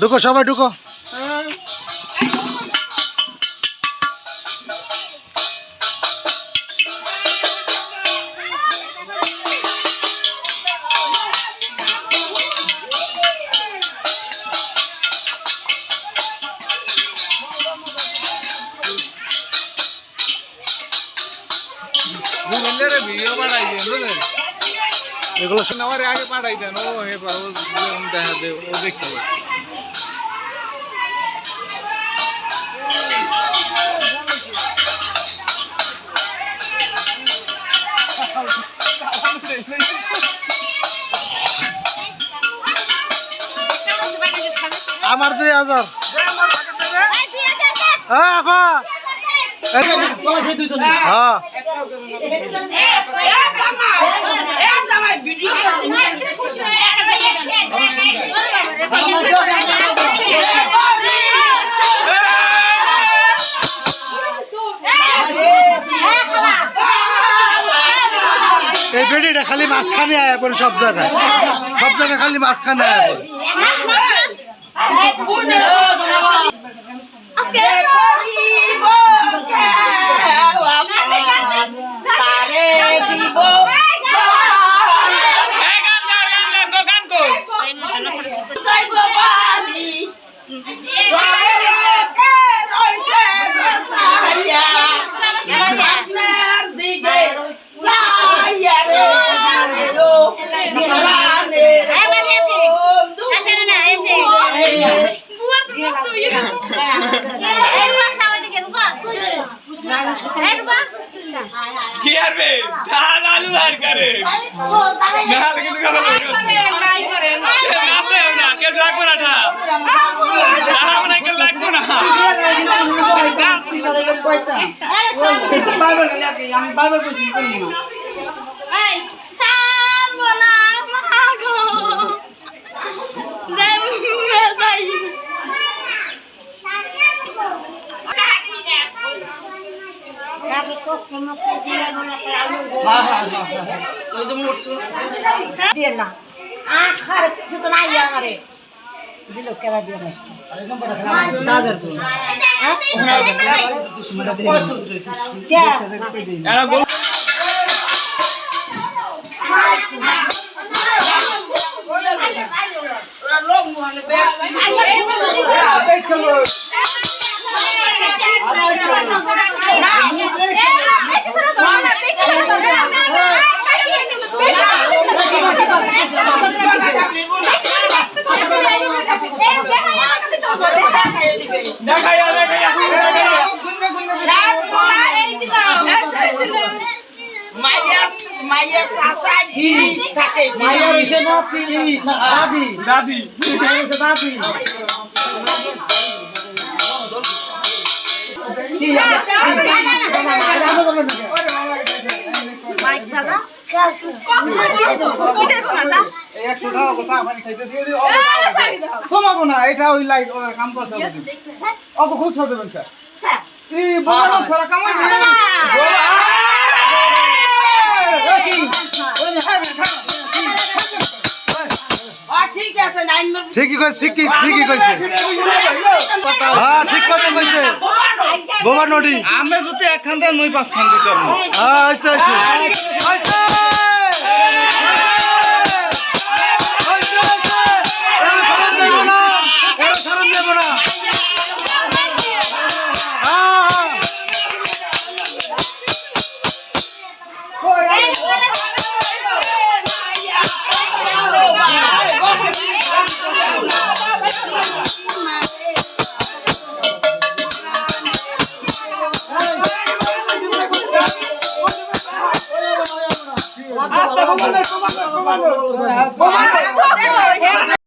ঢুকো সবাই ঢুকো। এগুলো আমার আগে পাঠাই দেন ও হে দেখা দে ও দেখতে আমার দুই হাজার। হ্যাঁ আপা। হ্যাঁ। এই বেডিটা খালি মাঝখানে আয়া পড়ে সব জায়গায়। সব জায়গায় খালি মাঝখানে আয়া เอาเสียง আরবে ধান আলু আর করে। না কিন্তু কথা নাচে না, কেউ লাগবে না ঠা লাগবে না। না আখার কিছু তো নাই আমারে দিল কেলা দিয়ে না চাদর দাদি দাদি দাদি মাইক কমাবো না এটা ওই লাইট ওরা কাম করতে হবে অত খুশ হবে স্যার এই বড় সারা কামাই ঠিক আছে নাইন ঠিকই কইছে ঠিকই ঠিকই কইছে। হ্যাঁ ঠিক কথা কইছে। বোমা নডি আমি যদি একখান দেন মই পাঁচ খান দিতে পারব। হ্যাঁ আচ্ছা আচ্ছা Vamos fazer, vamos comandante, vamos comandante.